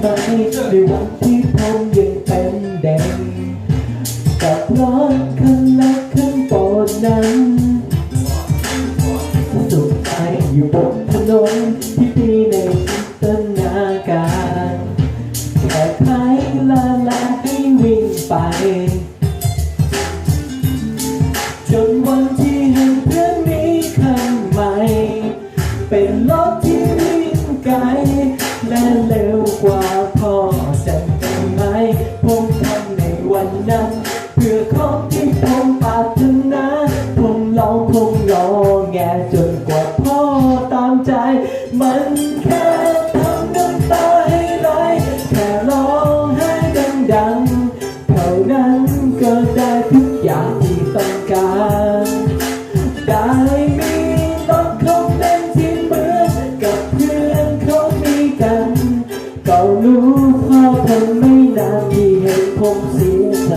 ไหมในวันที่ผมยังเป็นเด็กกับรถคันเล็กคันโปรดนั้นสุขใจอยู่บนถนนที่ดีในจินตนาการแค่ใครลาลาให้วิ่งไป จนวันที่เห็นเพื่อนมีคันใหม่ เป็นรถที่วิ่งไกลและเร็ว นั้นเพื่อของที่ผมปรารถนาผมลองผมงอแงจนกว่าพ่อตามใจ มันแค่ทำน้ำตาให้ไหลแค่ร้องให้ดังๆเท่านั้นก็ได้ทุกอย่างที่ต้องการได้มีรถเขาเป็นที่เหมือนกับเพื่อนเขามีกัน ก็รู้พ่อทนไม่นานที่เห็นผมเสีย ใจ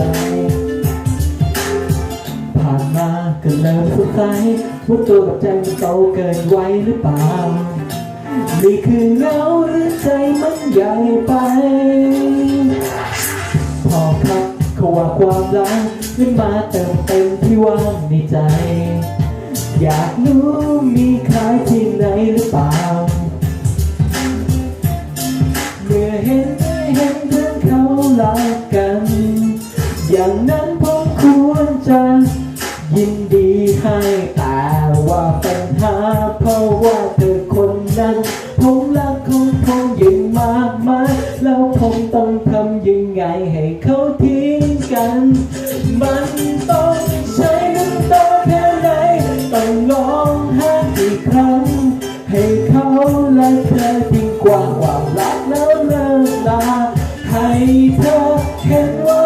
ผ่านมาก็เริ่มสงสัยว่าตัวกับใจมันโตเกินไวหรือเปล่านี่คือเงาหรือใจมันใหญ่ไป พอครับเขาว่าความรักนั้นมาเติมเต็มที่ว่างในใจ อยากรู้มีขายที่ไหนหรือเปล่า เมื่อเห็นได้เห็นเพื่อนเขารักกัน อย่างนั้นผมควรจะยินดีให้แต่ว่าปัญหาเพราะว่าเธอคนนั้นผมรักของผมยิ่งมากมายแล้วผมต้องทำยังไงให้เขาทิ้งกัน มันต้องใช้น้ำตาแค่ไหนต้องร้องไห้กี่ครั้ง ให้เขาและเธอทิ้งกว่าความรักแล้วเลิกลาให้เธอเห็นว่า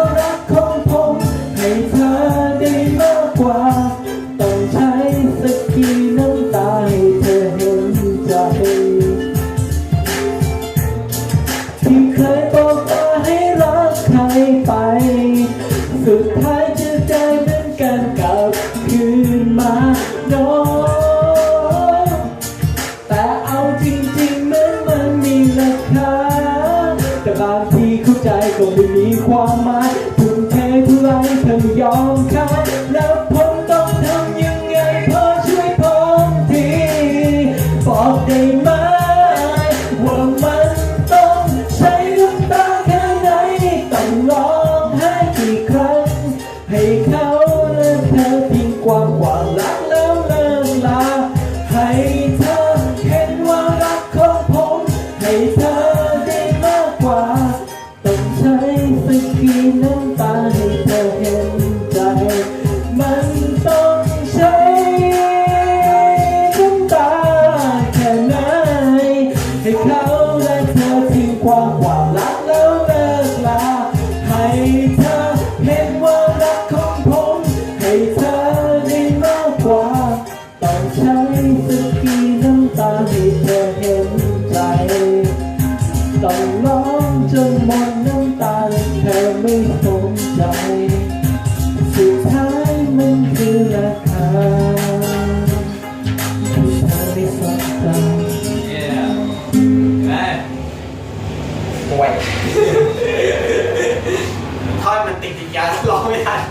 ที่น้ำตาให้เธอเห็นใจที่เคยบอกว่าให้รักใครไป สุดท้ายจะได้เหมือนกันกลับคืนมาน้องแต่เอาจริงๆเหมือนมันมีราคาแต่บางทีเข้าใจก็ไม่มีความหมายทุ่มเทเท่าไรเธอยอมขายแล้วผม ใช้สักกี่น้ำตาให้เธอเห็นใจ ต้องร้องจนหมดน้ำตาเธอไม่สนใจ สุดท้ายมันคือราคาที่เธอได้สนใจ Yeah. Hey. ป่วยท่อนมันติดติดยาร้องไม่ทัน